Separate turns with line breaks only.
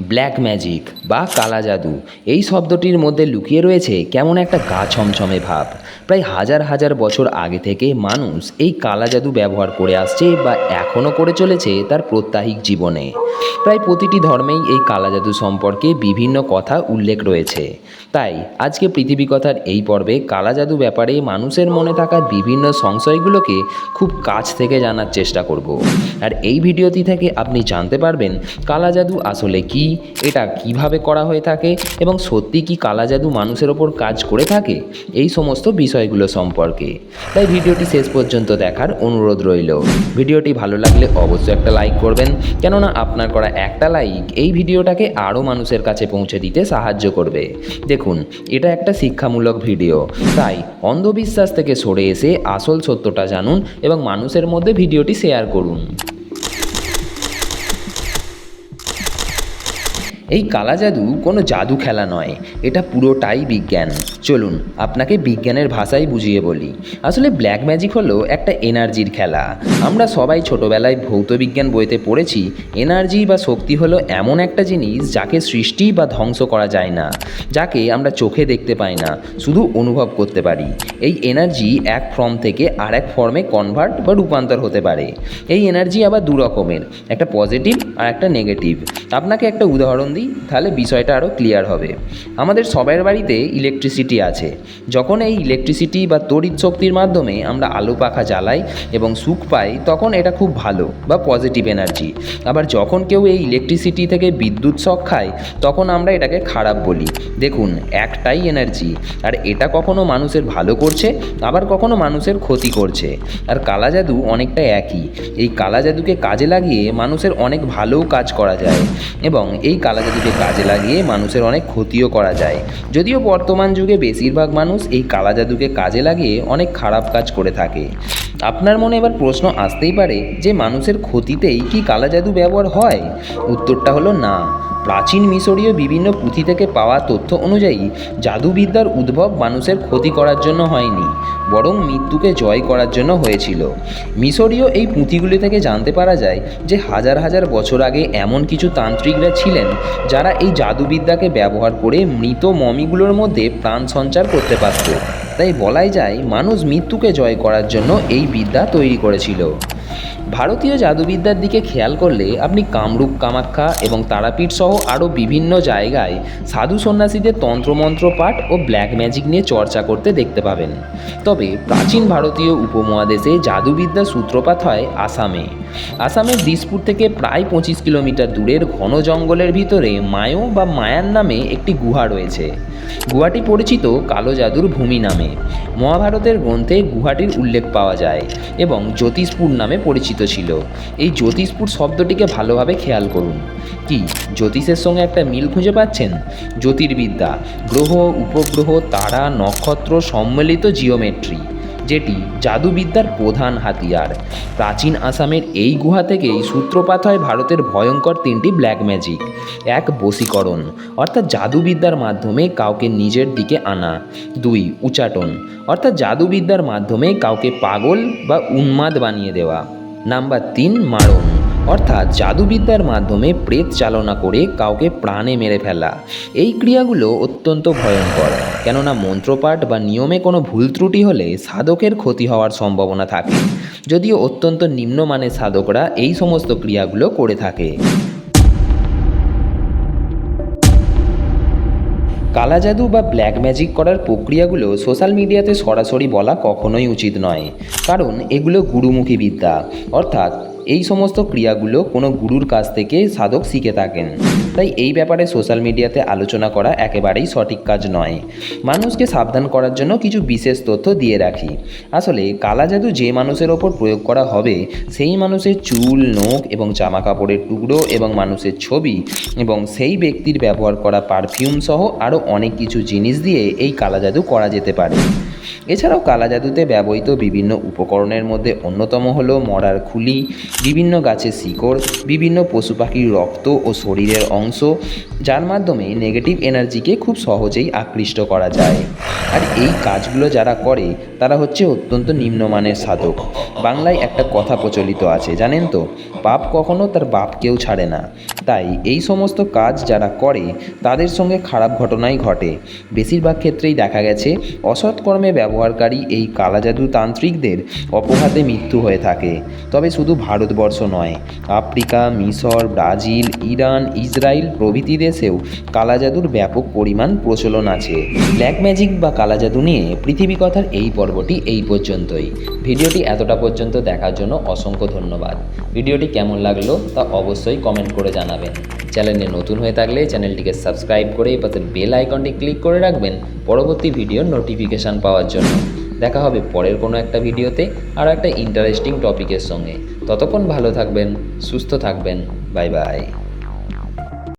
Black magic বা কালা জাদু। এই শব্দটির মধ্যে লুকিয়ে রয়েছে কেমন একটা গা ছমছমে ভাব। প্রায় হাজার হাজার বছর আগে থেকে মানুষ এই কালা জাদু ব্যবহার করে আসছে বা এখনও করে চলেছে তার প্রত্যাহিক জীবনে। প্রায় প্রতিটি ধর্মেই এই কালা জাদু সম্পর্কে বিভিন্ন কথা উল্লেখ রয়েছে। তাই আজকে পৃথিবী কথার এই পর্বে কালা জাদু ব্যাপারে মানুষের মনে থাকা বিভিন্ন সংশয়গুলোকে খুব কাছ থেকে জানার চেষ্টা করব। আর এই ভিডিওটি থেকে আপনি জানতে পারবেন কালা জাদু আসলে কি এটা কীভাবে করা হয়ে থাকে এবং সত্যি কি কালা জাদু মানুষের ওপর কাজ করে থাকে? এই সমস্ত বিষয়গুলো সম্পর্কে। তাই ভিডিওটি শেষ পর্যন্ত দেখার অনুরোধ রইল। ভিডিওটি ভালো লাগলে অবশ্যই একটা লাইক করবেন, কেননা আপনার করা একটা লাইক এই ভিডিওটাকে আরও মানুষের কাছে পৌঁছে দিতে সাহায্য করবে। দেখুন, এটা একটা শিক্ষামূলক ভিডিও। তাই অন্ধবিশ্বাস থেকে সরে এসে আসল সত্যটা জানুন এবং মানুষের মধ্যে ভিডিওটি শেয়ার করুন। এই কালা জাদু কোনো জাদু খেলা নয়, এটা পুরোটাই বিজ্ঞান। চলুন, আপনাকে বিজ্ঞানের ভাষায় বুঝিয়ে বলি। আসলে ব্ল্যাক ম্যাজিক হলো একটা এনার্জির খেলা। আমরা সবাই ছোটোবেলায় ভৌতবিজ্ঞান বইতে পড়েছি, এনার্জি বা শক্তি হলো এমন একটা জিনিস যাকে সৃষ্টি বা ধ্বংস করা যায় না, যাকে আমরা চোখে দেখতে পাই না, শুধু অনুভব করতে পারি। এই এনার্জি এক ফর্ম থেকে আর এক ফর্মে কনভার্ট বা রূপান্তর হতে পারে। এই এনার্জি আবার দু রকমের একটা পজিটিভ আর একটা নেগেটিভ আপনাকে একটা উদাহরণ দিই। তাহলে বিষয়টা আরও ক্লিয়ার হবে। আমাদের সবার বাড়িতে ইলেকট্রিসিটি আছে। যখন এই ইলেকট্রিসিটি বা তড়িৎ শক্তির মাধ্যমে আমরা আলো পাখা জ্বালাই এবং সুখ পাই, তখন এটা খুব ভালো বা পজিটিভ এনার্জি আবার যখন কেউ এই ইলেকট্রিসিটি থেকে বিদ্যুৎ শক খায়, তখন আমরা এটাকে খারাপ বলি। দেখুন, একটাই এনার্জি আর এটা কখনো মানুষের ভালো করছে, আবার কখনো মানুষের ক্ষতি করছে। আর কালা জাদু অনেকটা একই। এই কালা জাদুকে কাজে লাগিয়ে মানুষের অনেক ভালোও কাজ করা যায়। এবং এই কালা জাদুকে কাজে লাগিয়ে মানুষের অনেক ক্ষতিও করা যায়। যদিও বর্তমান যুগে বেশিরভাগ মানুষ এই কালা জাদুকে কাজে লাগিয়ে অনেক খারাপ কাজ করে থাকে। আপনার মনে এবার প্রশ্ন আসতেই পারে যে মানুষের ক্ষতিতেই কি কালা জাদু ব্যবহার হয়? উত্তরটা হলো না। প্রাচীন মিশরীয় বিভিন্ন পুঁথি থেকে পাওয়া তথ্য অনুযায়ী জাদুবিদ্যার উদ্ভব মানুষের ক্ষতি করার জন্য হয়নি, বরং মৃত্যুকে জয় করার জন্য হয়েছিল। মিশরীয় এই পুঁথিগুলি থেকে জানতে পারা যায় যে হাজার হাজার বছর আগে এমন কিছু তান্ত্রিকরা ছিলেন যারা এই জাদুবিদ্যাকে ব্যবহার করে মৃত মমিগুলোর মধ্যে প্রাণ সঞ্চার করতে পারত। তাই বলাই যায়, মানুষ মৃত্যুকে জয় করার জন্য এই বিদ্যা তৈরি করেছিল। ভারতীয় জাদুবিদ্যার দিকে খেয়াল করলে আপনি কামরূপ, কামাখ্যা এবং তারাপীঠ সহ আরও বিভিন্ন জায়গায় সাধু সন্ন্যাসীদের তন্ত্রমন্ত্র পাঠ ও ব্ল্যাক ম্যাজিক নিয়ে চর্চা করতে দেখতে পাবেন। তবে প্রাচীন ভারতীয় উপমহাদেশে জাদুবিদ্যার সূত্রপাত হয় আসামে। আসামের দিসপুর থেকে প্রায় পঁচিশ কিলোমিটার দূরের ঘন জঙ্গলের ভিতরে মায়ো বা মায়ান নামে একটি গুহা রয়েছে। গুহাটি পরিচিত কালো জাদুর ভূমি নামে। মহাভারতের গ্রন্থে গুহাটির উল্লেখ পাওয়া যায় এবং জ্যোতিষপুর নামে পরিচিত ছিল। এই জ্যোতিষপুর শব্দটিকে ভালোভাবে খেয়াল করুন। কি, জ্যোতিষের সঙ্গে একটা মিল খুঁজে পাচ্ছেন? জ্যোতির্বিদ্যা, গ্রহ, উপগ্রহ, তারা, নক্ষত্র, সম্মিলিত জিওমেট্রি। যেটি জাদুবিদ্যার প্রধান হাতিয়ার। প্রাচীন আসামের এই গুহা থেকেই সূত্রপাত হয় ভারতের ভয়ঙ্কর তিনটি ব্ল্যাক ম্যাজিক। এক, বশীকরণ, অর্থাৎ জাদুবিদ্যার মাধ্যমে কাউকে নিজের দিকে আনা। দুই, উচাটন, অর্থাৎ জাদুবিদ্যার মাধ্যমে কাউকে পাগল বা উন্মাদ বানিয়ে দেওয়া। নাম্বার তিন, মারণ। অর্থাৎ জাদুবিদ্যার মাধ্যমে প্রেত চালনা করে কাউকে প্রাণে মেরে ফেলা। এই ক্রিয়াগুলো অত্যন্ত ভয়ঙ্কর, কেননা মন্ত্রপাঠ বা নিয়মে কোনো ভুল ত্রুটি হলে সাধকের ক্ষতি হওয়ার সম্ভাবনা থাকে, যদিও অত্যন্ত নিম্নমানের সাধকরা এই সমস্ত ক্রিয়াগুলো করে থাকে। কালা জাদু বা ব্ল্যাক ম্যাজিক করার প্রক্রিয়াগুলো সোশ্যাল মিডিয়াতে সরাসরি বলা কখনোই উচিত নয়, কারণ এগুলো গুরুমুখী বিদ্যা, অর্থাৎ এই সমস্ত ক্রিয়াগুলো কোনো গুরুর কাছ থেকে সাধক শিখে থাকেন। তাই এই ব্যাপারে সোশ্যাল মিডিয়াতে আলোচনা করা একেবারেই সঠিক কাজ নয়। মানুষকে সাবধান করার জন্য কিছু বিশেষ তথ্য দিয়ে রাখি। আসলে কালা জাদু যে মানুষের ওপর প্রয়োগ করা হবে, সেই মানুষের চুল, নখ এবং জামা কাপড়ের টুকরো এবং মানুষের ছবি এবং সেই ব্যক্তির ব্যবহার করা পারফিউম সহ আরও অনেক কিছু জিনিস দিয়ে এই কালা জাদু করা যেতে পারে। এছাড়াও কালা জাদুতে ব্যবহৃত বিভিন্ন উপকরণের মধ্যে অন্যতম হল মরার খুলি, বিভিন্ন গাছের শিকড়, বিভিন্ন পশু পাখির রক্ত ও শরীরের অংশ, যার মাধ্যমে নেগেটিভ এনার্জিকে খুব সহজেই আকৃষ্ট করা যায়। আর এই কাজগুলো যারা করে, তারা হচ্ছে অত্যন্ত নিম্নমানের সাধক। বাংলায় একটা কথা প্রচলিত আছে, জানেন তো? পাপ কখনো তার বাপকেও ছাড়ে না। তাই এই সমস্ত কাজ যারা করে, তাদের সঙ্গে খারাপ ঘটনাই ঘটে। বেশিরভাগ ক্ষেত্রেই দেখা গেছে, অসৎ কর্মে ব্যবহারকারী এই কালাজাদু তান্ত্রিকদের অপঘাতে মৃত্যু হয়ে থাকে। তবে শুধু ভারতবর্ষ নয়, আফ্রিকা, মিশর, ব্রাজিল, ইরান, ইসরায়েল প্রভৃতি দেশেও কালাজাদুর ব্যাপক পরিমাণ প্রচলন আছে। ব্ল্যাক ম্যাজিক বা কালাজাদু নিয়ে পৃথিবী কথার এই পর্বটি এই পর্যন্তই। ভিডিওটি এতটা পর্যন্ত দেখার জন্য অসংখ্য ধন্যবাদ। ভিডিওটি কেমন লাগল তা অবশ্যই কমেন্ট করে জানাবেন। চ্যানেলে নতুন হয়ে থাকলে চ্যানেলটিকে সাবস্ক্রাইব করে পাশে বেল আইকনটি ক্লিক করে রাখবেন। পরবর্তী ভিডিওর নোটিফিকেশান পাওয়ার জন্য। দেখা হবে পরের কোনো একটা ভিডিওতে আর একটা ইন্টারেস্টিং টপিকের সঙ্গে। ততক্ষণ ভালো থাকবেন, সুস্থ থাকবেন। Bye bye